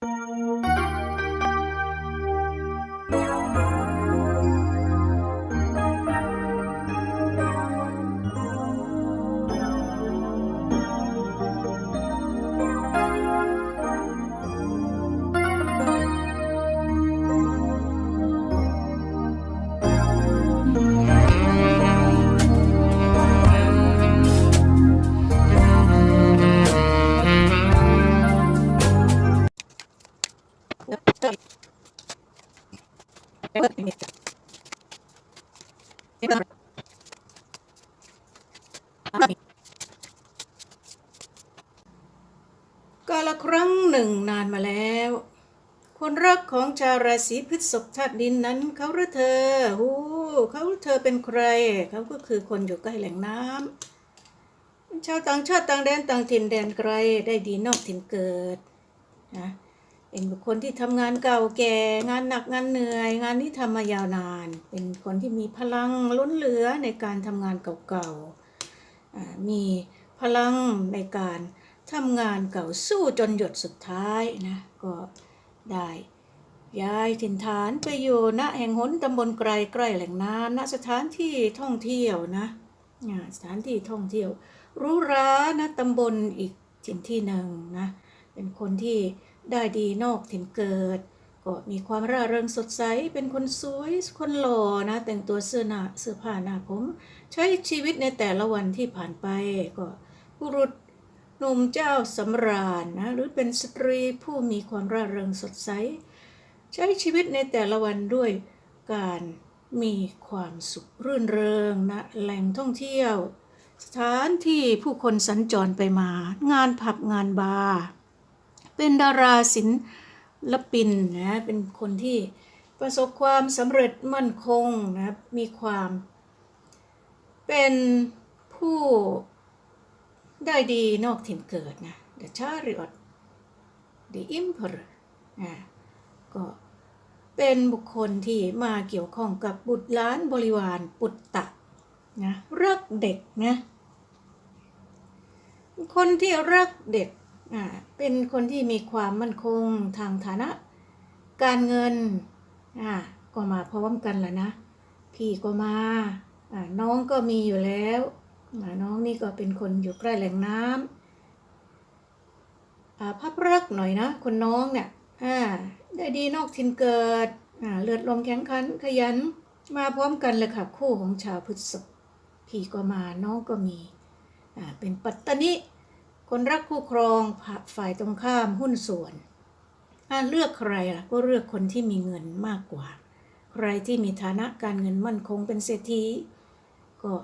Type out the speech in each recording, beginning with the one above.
Música กาละครั้งหนึ่งนานมาแล้ว คนรักของชาวราศีพฤษภธาตุดินนั้นเขาหรือเธอหูเขาเธอเป็นใคร เขาก็คือคนอยู่ใกล้แหล่งน้ำชาวต่างชาติต่างแดนต่างถิ่นแดนไกลได้ดีนอกถิ่นเกิดนะ เป็นบุคคลที่ทำงานเก่าแก่ งานหนักงานเหนื่อย งานที่ทำมายาวนาน เป็นคนที่มีพลังล้นเหลือในการทำงานเก่าๆอ่ามีพลังในการทำงานเก่าสู้จนหยดสุดท้ายนะ ก็ได้ย้ายถิ่นฐานไปอยู่ณแห่งหนตำบลไกลใกล้แหล่งน้ำณสถานที่ท่องเที่ยวนะสถานที่ท่องเที่ยวรู้ร้านะตำบลอีกถิ่นที่หนึ่งนะเป็นคนที่ ได้ดีนอกถิ่นเกิด ก็มีความร่าเริงสดใส เป็นคนสวยคนหล่อนะ แต่งตัวเสื้อหนาเสื้อผ้าหน้าผม ใช้ชีวิตในแต่ละวันที่ผ่านไป ก็บุรุษหนุ่มเจ้าสำราญนะ หรือเป็นสตรีผู้มีความร่าเริงสดใส ใช้ชีวิตในแต่ละวันด้วยการมีความสุขรื่นเริงนะแหล่งท่องเที่ยว สถานที่ผู้คนสัญจรไปมา งานผับงานบาร์ เป็นดาราศิลปินนะเป็นคนที่ประสบความสำเร็จมั่นคงนะมีความ เป็นผู้ได้ดีนอกถิ่นเกิดนะ The Chariot The Emperor นะก็เป็นบุคคลที่มาเกี่ยวข้องกับบุตรล้านบริวารปุตตะนะรักเด็กนะคนที่รักเด็ก เป็นคนที่มีความมั่นคงทางฐานะ การเงินก็มาพร้อมกันแหละนะ พี่ก็มาน้องก็มีอยู่แล้วน้องนี่ก็เป็นคนอยู่ใกล้แหล่งน้ำอ่าพับรักหน่อยนะ คนน้องเนี่ยได้ดีนอกถิ่นเกิดเลือดลมแข็งขันขยันมาพร้อมกันเลยค่ะคู่ของชาวพฤษภพี่ก็มาน้องก็มีเป็นปัตตนิ คนรักคู่ครองฝ่ายตรงข้ามหุ้นส่วนถ้าเลือกใครล่ะก็เลือกคนที่มีเงินมากกว่า ใครที่มีฐานะการเงินมั่นคงเป็นเศรษฐีก็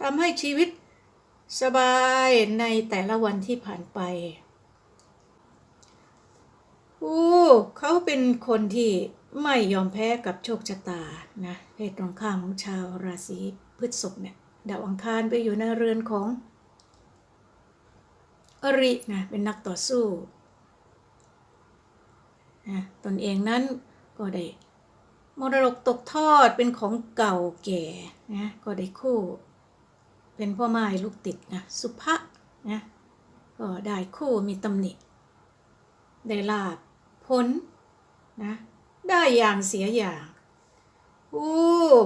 ทำให้ชีวิตสบายในแต่ละวันที่ผ่านไปอู้เขาเป็นคนที่ไม่ยอมแพ้กับโชคชะตานะเพศตรงข้ามของชาวราศีพฤษภเนี่ยดาวอังคารไปอยู่ในเรือนของ อรินะเป็นนักต่อสู้นะตนเองนั้นก็ได้มรดกตกทอดเป็นของเก่าแก่นะก็ได้คู่ เป็นพ่อไม้ลูกติดนะสุภะนะก็ได้คู่มีตำหนิ ได้ลาบผลนะได้อย่างเสียอย่างอู้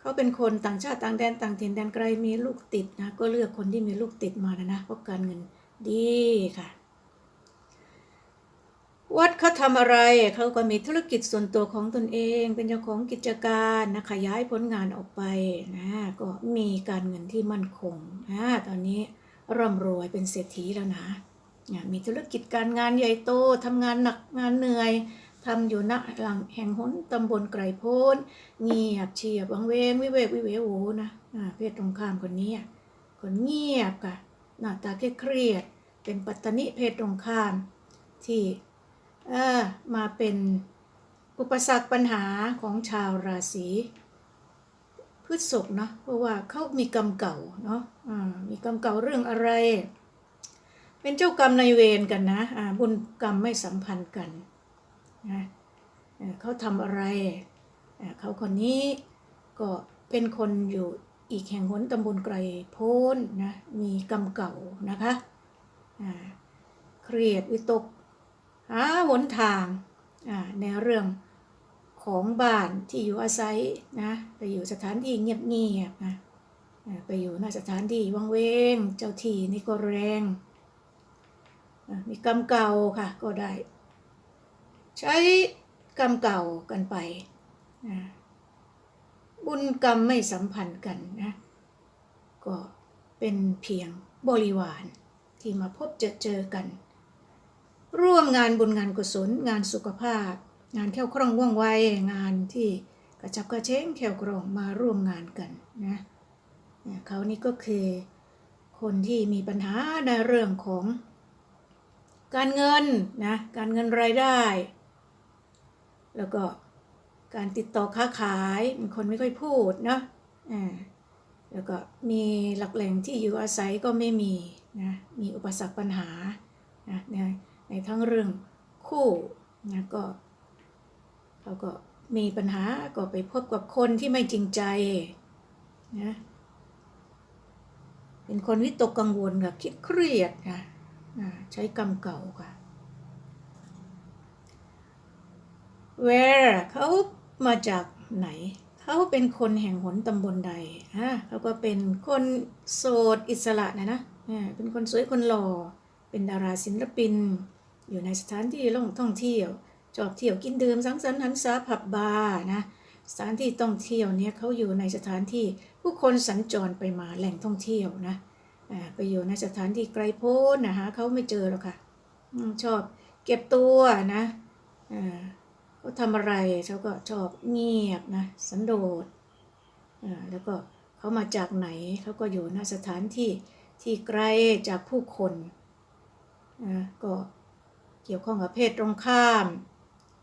เขาเป็นคนต่างชาติต่างแดนต่างถิ่นแดนไกลมีลูกติดนะก็เลือกคนที่มีลูกติดมานะนะเพราะการเงิน ดีค่ะ วัดเขาทำอะไรเขาก็มีธุรกิจส่วนตัวของตนเอง เป็นเจ้าของกิจการนะขยายผลงานออกไปนะก็มีการเงินที่มั่นคงนะตอนนี้ร่ำรวยเป็นเศรษฐีแล้วนะมีธุรกิจการงานใหญ่โตทำงานหนักงานเหนื่อยทำอยู่ณหลังแห่งหนตำบลไกรโพ้นเงียบเชียบวังเวงวิเวกวิเวโอนะเพศตรงข้ามคนนี้คนเงียบค่ะ หน้าตาเครียด เป็นปัตตนิเพศตรงข้าม ที่เออมาเป็นอุปสรรคปัญหาของชาวราศีพฤษภเนาะเพราะว่าเขามีกรรมเก่าเนาะอ่ามีกรรมเก่าเรื่องอะไร เป็นเจ้ากรรมในเวรกันนะอ่าบุญกรรมไม่สัมพันธ์กันนะเอ่อเขาทำอะไร เขาคนนี้ก็เป็นคนอยู่ อีกแห่งหนตำบลไกรโพ้นนะมีกรรมเก่านะคะเครียดวิตกหาหนทางในเรื่องของบ้านที่อยู่อาศัยนะไปอยู่สถานที่เงียบๆนะไปอยู่ในสถานที่วังเวงเจ้าที่นี่ก็แรง มีกรรมเก่าค่ะก็ได้ ใช้กรรมเก่ากันไปนะ บุญกรรมไม่สัมพันธ์กันนะ ก็เป็นเพียงบริวารที่มาพบเจอเจอกัน ร่วมงานบุญงานกุศล งานสุขภาพ งานแค่วคล่องว่องไวงานที่กระจับกระเช้งแค่วคล่องมาร่วมงานกันนะเนี่ยเขานี่ก็คือคนที่มีปัญหาในเรื่องของการเงินนะการเงินรายได้ แล้วก็ การติดต่อค้าขายเป็นคนไม่ค่อยพูดเนาะอ่าแล้วก็มีหลักแหล่งที่อยู่อาศัยก็ไม่มีนะมีอุปสรรคปัญหานะในในทั้งเรื่องคู่นะก็เขาก็มีปัญหาก็ไปพบกับคนที่ไม่จริงใจนะเป็นคนวิตกกังวลค่ะคิดเครียดนะอ่าใช้กรรมเก่าค่ะ where เขา มาจากไหน เขาเป็นคนแห่งหนตำบลใดฮะเขาก็เป็นคนโสดอิสระนะนะอ่เป็นคนสวยคนหล่อ เป็นดาราศิลปิน อยู่ในสถานที่ล่องท่องเที่ยวชอบเที่ยวกินดื่มสังสรรค์หันษาผับบาร์นะสถานที่ท่องเที่ยวเนี่ยเขาอยู่ในสถานที่ผู้คนสัญจรไปมาแหล่งท่องเที่ยวนะอ่าไปอยู่ในสถานที่ไกลโพ้นนะฮะเขาไม่เจอหรอกค่ะชอบเก็บตัวนะอ่า เขาทำอะไรเขาก็ชอบเงียบนะสันโดษอ่าแล้วก็เขามาจากไหนเขาก็อยู่ณสถานที่ที่ไกลจากผู้คนนะก็เกี่ยวข้องกับเพศตรงข้าม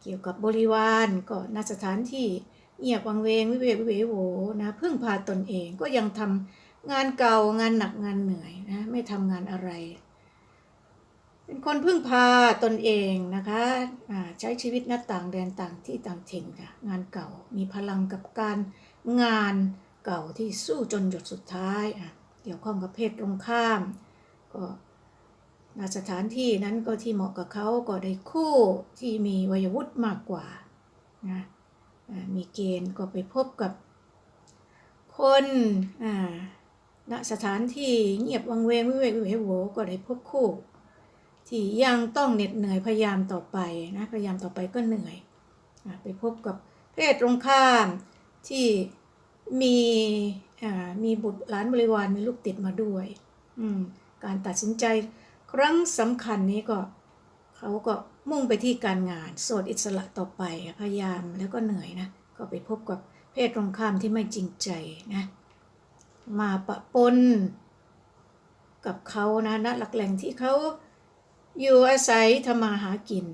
เกี่ยวกับบริวารก็ณสถานที่เงียบวังเวงวิเวกวิเวโหวนะพึ่งพาตนเองก็ยังทำงานเก่างานหนักงานเหนื่อยนะไม่ทำงานอะไร เป็นคนพึ่งพาตนเองนะคะใช้ชีวิตหน้าต่างแดนต่างที่ต่างถิ่นค่ะงานเก่ามีพลังกับการงานเก่าที่สู้จนหยดสุดท้ายเกี่ยวข้องกับเพศตรงข้าม ก็ณสถานที่นั้นก็ที่เหมาะกับเขาก็ได้คู่ที่มีวัยวุฒิมากกว่านะมีเกณฑ์ก็ไปพบกับคนณสถานที่เงียบวังเวงวิเวกวิเวโหวก็ได้พบคู่ ที่ยังต้องเหน็ดเหนื่อยพยายามต่อไปนะพยายามต่อไปก็เหนื่อยอาไปพบกับเพศตรงข้ามที่มีอ่ามีบุตรหลานบริวารมีลูกติดมาด้วยอืมการตัดสินใจครั้งสำคัญนี้ก็เขาก็มุ่งไปที่การงานโสดอิสระต่อไปพยายามแล้วก็เหนื่อยนะก็ไปพบกับเพศตรงข้ามที่ไม่จริงใจนะมาปะปนกับเขานะณหลักแหล่งที่เขา อยู่อาศัยทำมาหากิน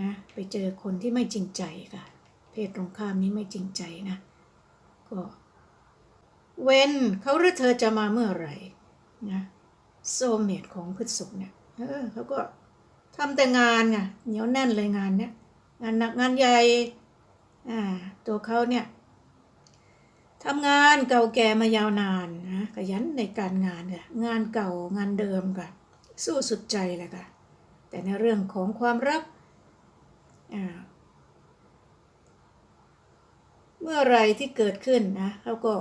นะไปเจอคนที่ไม่จริงใจค่ะ เพศตรงข้ามนี้ไม่จริงใจนะ ก็เว้นเขาหรือเธอจะมาเมื่อไหร่นะโซเมตของพฤษภเนี่ยเออเขาก็ทำแต่งานไงเหนียวแน่นเลยงานเนี้ยงานหนักงานใหญ่อ่าตัวเขาเนี่ยทำงานเก่าแก่มายาวนานนะขยันในการงานเนี่ยงานเก่างานเดิมค่ะสู้สุดใจเลยค่ะ แต่ในเรื่องของความรัก เมื่อไรที่เกิดขึ้นนะเขาก็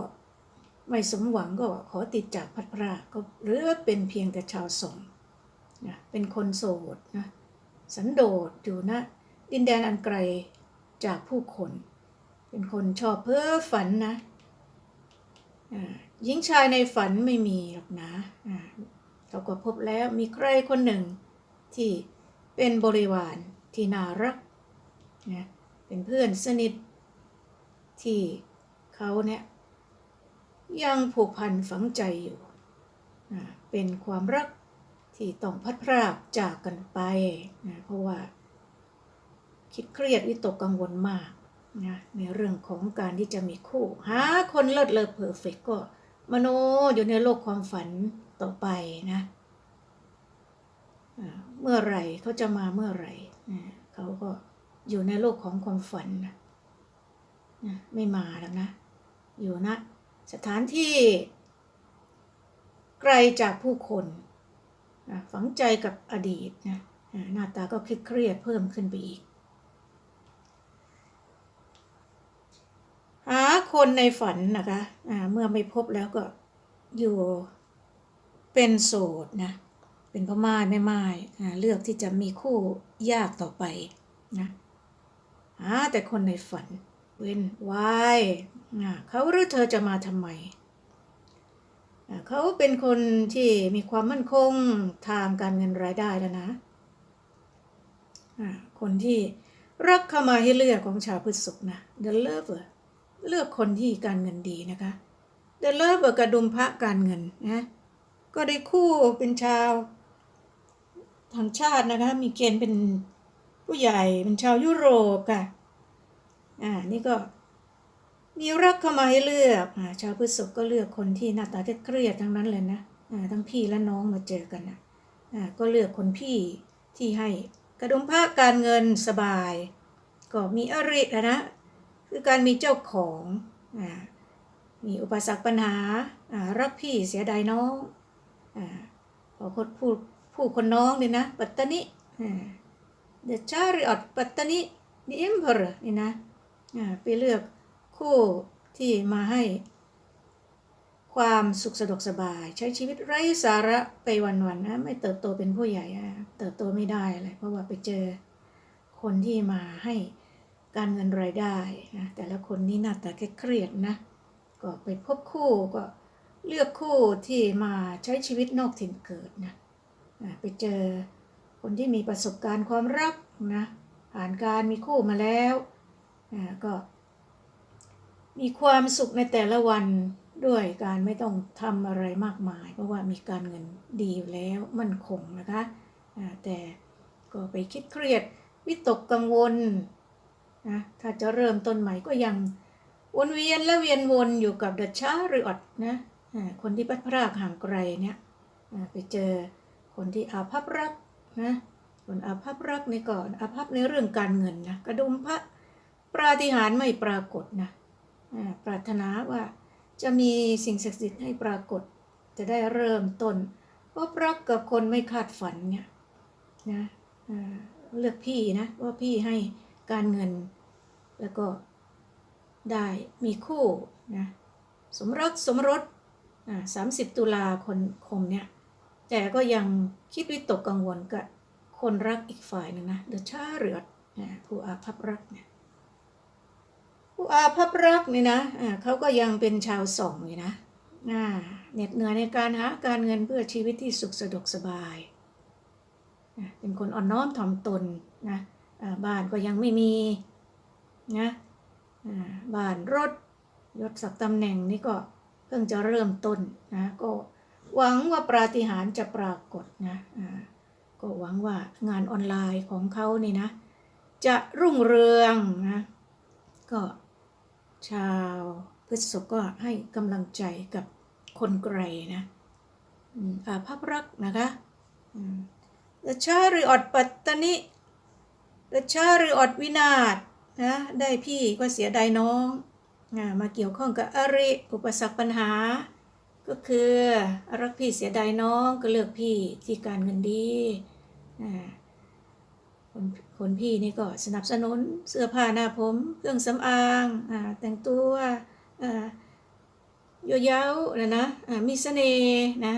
ไม่สมหวังก็ขอติดจากพัดพรากก็หรือเป็นเพียงแต่ชาวสงฆ์นะเป็นคนโสดนะสันโดษอยู่นะดินแดนอันไกลจากผู้คน เป็นคนชอบเพ้อฝันนะหญิงชายในฝันไม่มีหรอกนะเขาก็พบแล้วมีใครคนหนึ่ง ที่เป็นบริวารที่น่ารักนะเป็นเพื่อนสนิทที่เขาเนี่ยยังผูกพันฝังใจอยู่นะเป็นความรักที่ต้องพัดพรากจากกันไปนะเพราะว่า คิดเครียดวิตกกังวลมากนะในเรื่องของการที่จะมีคู่ หาคนเลิศเลอเพอร์เฟกก็มโนอยู่ในโลกความฝันต่อไปนะอ่า เมื่อไหร่เขาจะมาเมื่อไหร่เขาก็อยู่ในโลกของความฝันนะไม่มาแล้วนะ อยู่นะ สถานที่ ไกลจากผู้คนนะฝังใจกับอดีตนะหน้าตาก็เครียดเพิ่มขึ้นไปอีก หาคนในฝันนะคะอ่าเมื่อไม่พบแล้วก็อยู่เป็นโสดนะ เป็นพ่อไม้แม่ไม้อ่าเลือกที่จะมีคู่ยากต่อไปนะหาแต่คนในฝัน เว้นว้อ่าเขาหรือเธอจะมาทำไมอ่าเขาเป็นคนที่มีความมั่นคงทางการเงินรายได้แล้วนะอ่าคนที่รักเข้ามาให้เลือกของชาวพฤษภนะ The Lover เลือกคนที่การเงินดีนะคะ The Lover กระดุมพระการเงินนะ ก็ได้คู่เป็นชาว ทางชาตินะคะมีเกณฑ์เป็นผู้ใหญ่เป็นชาวยุโรปค่ะอ่านี่ก็มีรักเข้ามาให้เลือกอ่าชาวพฤษภก็เลือกคนที่หน้าตาเครียดทั้งนั้นเลยนะอ่าทั้งพี่และน้องมาเจอกันนะอ่าก็เลือกคนพี่ที่ให้กระดุมผ้าการเงินสบาย ก็มีอริะนะคือการมีเจ้าของอ่ามีอุปสรรคปัญหาอ่ารักพี่เสียดายน้องอ่าพอคนผู้ ผู้คนน้องนี่นะ ปัตตานิอ่า The Chariot ปัตตานิ The Emperor นี่นะไปเลือกคู่ที่มาให้ ความสุขสะดวกสบาย ใช้ชีวิตไร้สาระไปวันๆนะไม่เติบโตเป็นผู้ใหญ่เติบโตไม่ได้อะไรเพราะว่าไปเจอคนที่มาให้การเงินรายได้นะแต่ละคนนี่หน้าตาเครียดนะก็ไปพบคู่ก็เลือกคู่ที่มาใช้ชีวิตนอกถิ่นเกิดนะ ไปเจอคนที่มีประสบการณ์ความรักนะผ่านการมีคู่มาแล้วก็ มีความสุขในแต่ละวันด้วยการไม่ต้องทำอะไรมากมาย เพราะว่ามีการเงินดีอยู่แล้วมั่นคงนะคะแต่ก็ไปคิดเครียดวิตกกังวลนะถ้าจะเริ่มต้นใหม่ก็ยังวนเวียนและเวียนวนอยู่กับเดชาหรืออดนะคนที่พัดพรากห่างไกลเนี่ยไปเจอ คนที่อาภัพรักนะคนอาภัพรักในก่อนอาภัพในเรื่องการเงินนะกระดุมพระปราฏิหาริย์ไม่ปรากฏนะอ่าปรารถนาว่าจะมีสิ่งศักดิ์สิทธิ์ให้ปรากฏ จะได้เริ่มต้นพบรักกับคนไม่คาดฝันเนี่ยนะอ่าเลือกพี่นะว่าพี่ให้การเงิน แล้วก็ได้มีคู่นะสมรสสมรสอ่าสามสิบตุลาคนคมเนี่ย แต่ก็ยังคิดวิตกกังวลกับคนรักอีกฝ่ายหนึงนะเดชาเรือดอ่าผู้อาภัพรักเนี่ยผู้อาภัพรักเนี่ยนะเขาก็ยังเป็นชาวสองอยู่นะอ่าเหน็ดเหนื่อยในการหาการเงินเพื่อชีวิตที่สุขสะดวกสบาย เป็นคนอ่อนน้อมถ่อมตนนะบ้านก็ยังไม่มีนะบ้านรถยศศักดิ์ตำแหน่งนี่ก็เพิ่งจะเริ่มต้นนะก็ หวังว่าปาฏิหาริย์จะปรากฏนะอ่าก็หวังว่างานออนไลน์ของเขานี่นะ จะรุ่งเรืองนะก็ชาวพฤษภก็ให้กำลังใจกับคนไกลนะอาภัพรักนะคะเดชาหรืออดปัตตนิเดชาหรืออดวินาศนะได้พี่ก็เสียดายน้องอามาเกี่ยวข้องกับอริอุปสรรคปัญหา ก็คือรักพี่เสียดายน้องก็เลือกพี่ที่การเงินดีคนคนพี่นี่ก็สนับสนุนเสื้อผ้าหน้าผมเครื่องสำอางอาแต่งตัวอ่าโยเย้านะนะมีเสน่ห์นะ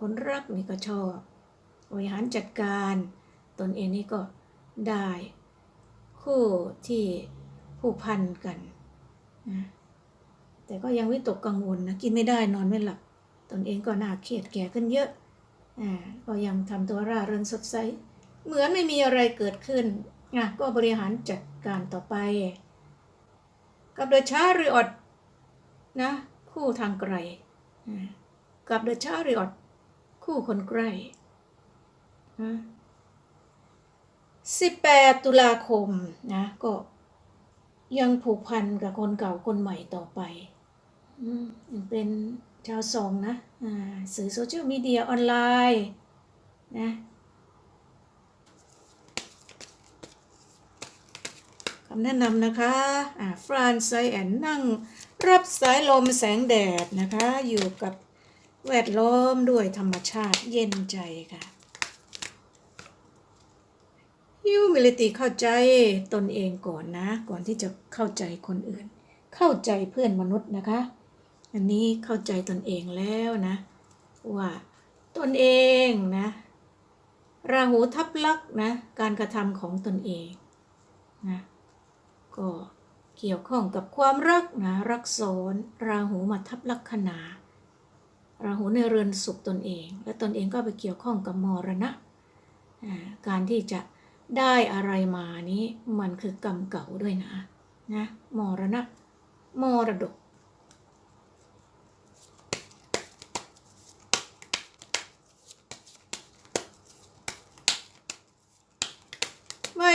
คนรักนี่ก็ชอบบริหารจัดการตนเองนี่ก็ได้คู่ที่ผูกพันกันนะ แต่ก็ยังวิตกกังวลนะกินไม่ได้นอนไม่หลับ ตนเองก็น่าเครียดแก่ขึ้นเยอะอ่าก็ยังทำตัวร่าเริงสดใส เหมือนไม่มีอะไรเกิดขึ้นอะก็บริหารจัดการต่อไป กับเดอะชาริออดนะคู่ทางไกลกับเดอะชาริออดคู่คนใกล้นะ18ตุลาคมนะก็ยังผูกพันกับคนเก่าคนใหม่ต่อไป ยังเป็นชาวสองนะสื่อโซเชียลมีเดียออนไลน์นะคำแนะนำนะคะฟรานไซแอนนั่งรับสายลมแสงแดดนะคะ อยู่กับแวดล้อมด้วยธรรมชาติเย็นใจค่ะ humility เข้าใจตนเองก่อนนะ ก่อนที่จะเข้าใจคนอื่น เข้าใจเพื่อนมนุษย์นะคะ อันนี้เข้าใจตนเองแล้วนะ ว่าตนเองนะราหูทับลักนะการกระทำของตนเองนะก็เกี่ยวข้องกับความรักนะรักซ้อนราหูมาทับลัคนาราหูในเรือนสุขตนเอง และตนเองก็ไปเกี่ยวข้องกับมรณะ การที่จะได้อะไรมานี้มันคือกรรมเก่าด้วยนะนะมรณะมรดก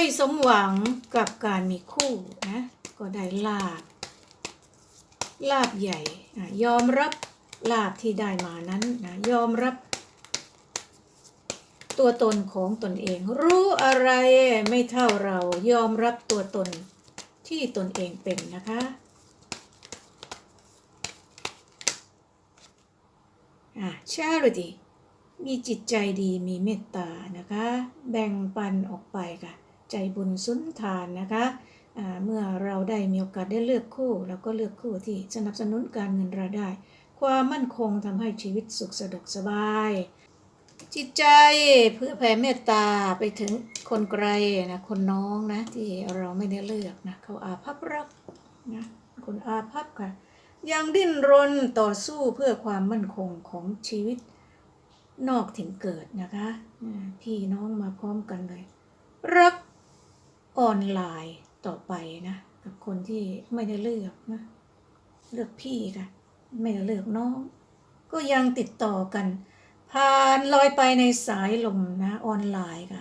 ไม่สมหวังกับการมีคู่นะ ก็ได้ลาบ ลาบใหญ่ยอมรับลาบที่ได้มานั้นนะยอมรับ ตัวตนของตนเอง รู้อะไรไม่เท่าเรายอมรับตัวตนที่ตนเองเป็นนะคะอะ charity มีจิตใจดีมีเมตตานะคะ แบ่งปันออกไปค่ะ ใจบุญสุนทานนะคะเมื่อเราได้มีโอกาสได้เลือกคู่เราก็เลือกคู่ที่สนับสนุนการเงินรายได้ ความมั่นคงทำให้ชีวิตสุขสะดวกสบาย จิตใจเพื่อแผ่เมตตาไปถึงคนไกลนะคนน้องนะที่เราไม่ได้เลือกนะเขาอาภัพรักนะคนอาภัพค่ะ ยังดิ้นรนต่อสู้เพื่อความมั่นคงของชีวิตนอกถิ่นเกิดนะคะพี่น้องมาพร้อมกันเลย รัก ออนไลน์ต่อไปนะกับคนที่ไม่ได้เลือกนะ เลือกพี่ค่ะ ไม่ได้เลือกน้อง ก็ยังติดต่อกัน ผ่านลอยไปในสายลมนะออนไลน์ค่ะ